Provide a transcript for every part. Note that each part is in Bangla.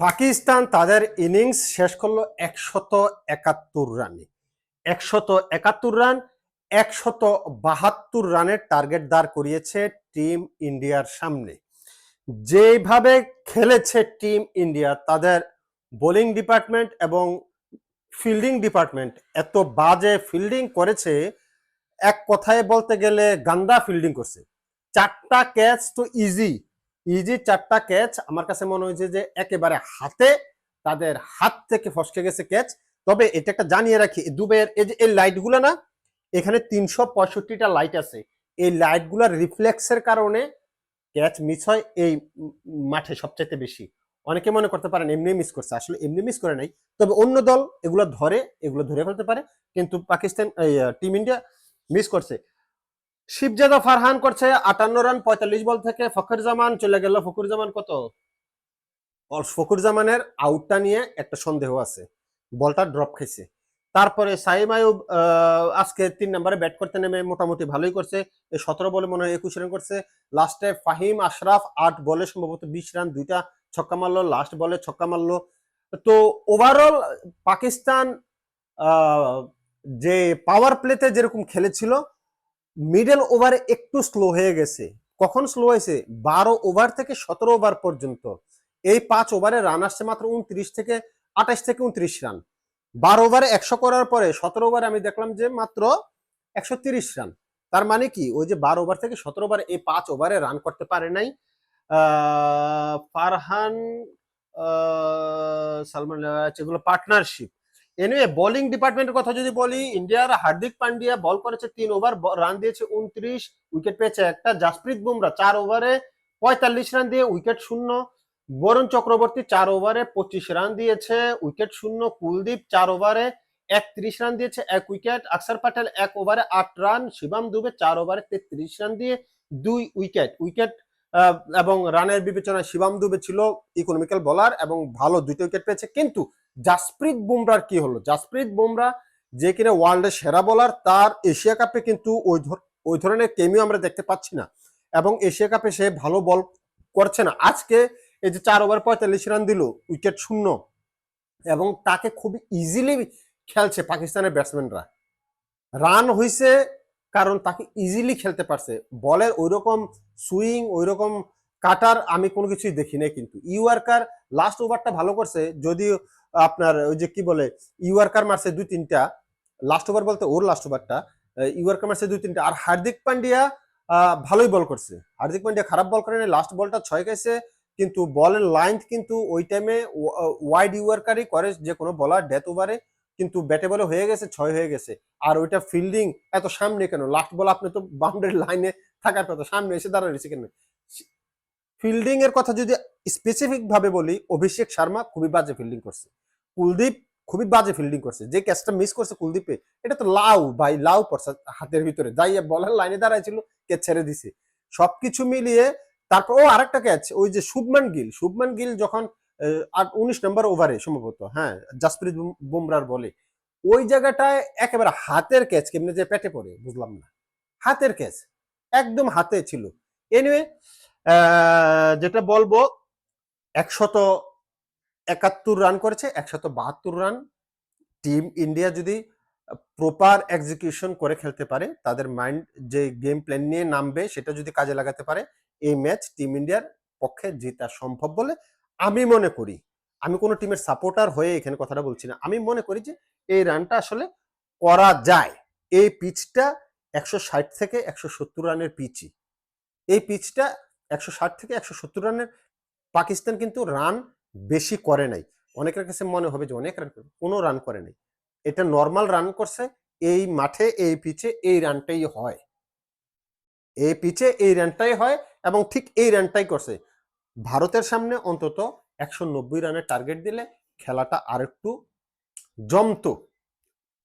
পাকিস্তান তাদের ইনিংস শেষ করল একশত একাত্তর রানে। একশত একাত্তর রান, একশত বাহাত্তর রানের টার্গেট দাঁড় করিয়েছে টিম ইন্ডিয়ার সামনে। যেভাবে খেলেছে টিম ইন্ডিয়া, তাদের বোলিং ডিপার্টমেন্ট এবং ফিল্ডিং ডিপার্টমেন্ট এত বাজে ফিল্ডিং করেছে, এক কথায় বলতে গেলে গান্দা ফিল্ডিং করছে। চারটা ক্যাচ তো ইজি ইজি চারটা ক্যাচ আমার কাছে মনে হয়েছে যে একেবারে হাতে তাদের হাত থেকে ফসকে গেছে ক্যাচ তবে এটা একটা জানিয়ে রাখি দুবাইয়ের এই যে, এই লাইটগুলো না, এখানে তিনশো পঁয়ষট্টিটা লাইট আছে। এই লাইটগুলোর রিফ্লেক্সের কারণে ক্যাচ মিস হয় এই মাঠে সবচাইতে বেশি। অনেকে মনে করতে পারেন এমনি মিস করছে, আসলে এমনি মিস করে নাই। তবে অন্য দল এগুলো ধরে এগুলো ধরে ফেলতে পারে, কিন্তু পাকিস্তান টিম ইন্ডিয়া মিস করছে। শিবজাদা ফারহান করছে আটান্ন রান, পঁয়তাল্লিশ বল থেকে। ফখর জামান চলে গেল। ফখর জামান কত? ফখর জামানের আউটটা নিয়ে একটা সন্দেহ আছে। বলটা ড্রপ খাইছে তারপরে সাইম আয়ুব আজকে তিন নম্বরে ব্যাট করতে নেমে মোটামুটি ভালোই করছে। এই সতেরো বলে মনে হয় একুশ রান করছে। লাস্টে ফাহিম আশরাফ আট বলে সম্ভবত বিশ রান দুইটা ছক্কা মারলো। লাস্ট বলে ছক্কা মারলো। তো ওভারঅল পাকিস্তান যে পাওয়ার প্লেতে যেরকম খেলেছিল মিডল ওভারে একটু স্লো হয়ে গেছে। কখন স্লো হয়েছে? বারো ওভার থেকে সতেরো ওভার পর্যন্ত। এই পাঁচ ওভারে রান আসছে মাত্র উনত্রিশ থেকে আঠাশ থেকে উনত্রিশ রান বারো ওভারে একশো করার পরে সতেরো ওভারে আমি দেখলাম যে মাত্র একশো তিরিশ রান তার মানে কি? ওই যে বারো ওভার থেকে সতেরো ওভার এই পাঁচ ওভারে রান করতে পারে নাই। ফারহান সালমান যেগুলো পার্টনারশিপ এনিওয়ে বোলিং ডিপার্টমেন্টের কথা যদি বলি ইন্ডিয়ার হার্দিক পান্ডিয়া বল করেছে তিন ওভার রান দিয়েছে উনত্রিশ উইকেট পেয়েছে একটা। জাসপ্রীত বুমরা চার ওভারে পঁয়তাল্লিশ রান দিয়ে উইকেট শূন্য। বরুণ চক্রবর্তী চার ওভারে পঁচিশ রান দিয়েছে উইকেট শূন্য। কুলদীপ চার ওভারে একত্রিশ রান দিয়েছে, এক উইকেট আকসার প্যাটেল এক ওভারে আট রান শিবাম দুবে চার ওভারে তেত্রিশ রান দিয়ে দুই উইকেট উইকেট এবং রানের বিবেচনায় শিবাম দুবে ছিল ইকোনমিক্যাল বলার এবং ভালো দুইটা উইকেট পেয়েছে। কিন্তু জাসপ্রীত বুমরার কি হলো? জাসপ্রীত বুমরা যে কিনা ওয়ার্ল্ডের সেরা বলার তার এশিয়া কাপে কিন্তু ওই ওই ধরনের কেমিও আমরা দেখতে পাচ্ছি না। এবং এশিয়া কাপে সে ভালো বল করছে না। আজকে এই যে চার ওভার পঁয়তাল্লিশ রান দিল উইকেট শূন্য। এবং তাকে খুব ইজিলি খেলছে পাকিস্তানের ব্যাটসম্যানরা রান হইছে কারণ তাকে ইজিলি খেলতে পারছে। বলের ওইরকম সুইং ওইরকম কাটার আমি কোনো কিছুই দেখি নাই কিন্তু। ইউআরকার লাস্ট ওভারটা ভালো করছে, যদিও আপনার ওই যে কি বলে ইউআরকার মারছে দুই তিনটা লাস্ট ওভার বলতে ওর লাস্ট ওভারটা ইউআরকার মারছে দুই তিনটা। আর হার্দিক পান্ডিয়া ভালোই বল করছে। হার্দিক পান্ডিয়া খারাপ বল করেনি লাস্ট বলটা ছয় গেছে কিন্তু বলের লাইন কিন্তু ওই টাইমে ওয়াইড ইউআরকারই করে যে কোনো বলার ডেথ ওভারে কিন্তু ব্যাটে বলে হয়ে গেছে, ছয় হয়ে গেছে। আর ওইটা ফিল্ডিং এত সামনে কেন? লাস্ট বল আপনি তো বাউন্ডারি লাইনে থাকার কথা, সামনে এসে দাঁড়ায় কেন? ফিল্ডিং এর কথা যদি স্পেসিফিক ভাবে বলি, অভিষেক শর্মা খুবই বাজে ফিল্ডিং করছে। কুলদীপ খুবই বাজে ফিল্ডিং করছে। যে ক্যাচটা মিস করছে কুলদীপে, এটা তো লাউ ভাই, লাউ পড়ছে হাতের ভিতরে। যাই বলার লাইনে দাঁড়াইছিল ক্যাচ ছেড়ে দিছে। সবকিছু মিলিয়ে তারপর ও আরেকটা ক্যাচ ওই যে শুভমান গিল। শুভমান গিল যখন উনিশ নম্বর ওভারে সম্ভবত হ্যাঁ জাসপ্রীত বুম- বুমরার বলে। ওই জায়গাটায় একেবারে হাতের ক্যাচ কেমনে যে পেটে পড়ে, বুঝলাম না। হাতের ক্যাচ একদম হাতে ছিল। এনিওয়ে যেটা বলব, একশত একাত্তর রান করেছে, একশত বাহাত্তর রান টিম ইন্ডিয়া যদি প্রপার এক্সিকিউশন করে খেলতে পারে, তাদের মাইন্ড যে গেম প্ল্যান নিয়ে নামবে, সেটা যদি কাজে লাগাতে পারে, এই ম্যাচ টিম ইন্ডিয়ার পক্ষে জেতা সম্ভব বলে আমি মনে করি। আমি কোনো টিমের সাপোর্টার হয়ে এখানে কথাটা বলছি না। আমি মনে করি যে এই রানটা আসলে করা যায়। এই পিচটা একশো ষাট থেকে একশো সত্তর রানের পিচই এই পিচটা একশো ষাট থেকে একশো সত্তর রানের পাকিস্তান কিন্তু রান বেশি করে নাই। অনেকের কাছে মনে হবে যে অনেক রান কোনো রান করে নাই। এটা নর্মাল রান করছে, এই মাঠে, এই পিচে এই রানটাই হয়। এই পিচে এই রানটাই হয় এবং ঠিক এই রানটাই করছে। ভারতের সামনে অন্তত একশো নব্বই রানের টার্গেট দিলে খেলাটা আরেকটু জমতো।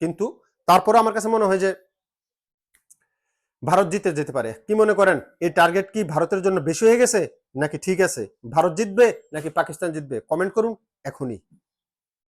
কিন্তু তারপরে আমার কাছে মনে হয় যে ভারত জিতে যেতে পারে। কি মনে করেন? এই টার্গেট কি ভারতের জন্য বেশি হয়ে গেছে নাকি ঠিক আছে? ভারত জিতবে নাকি পাকিস্তান জিতবে? কমেন্ট করুন এখনই।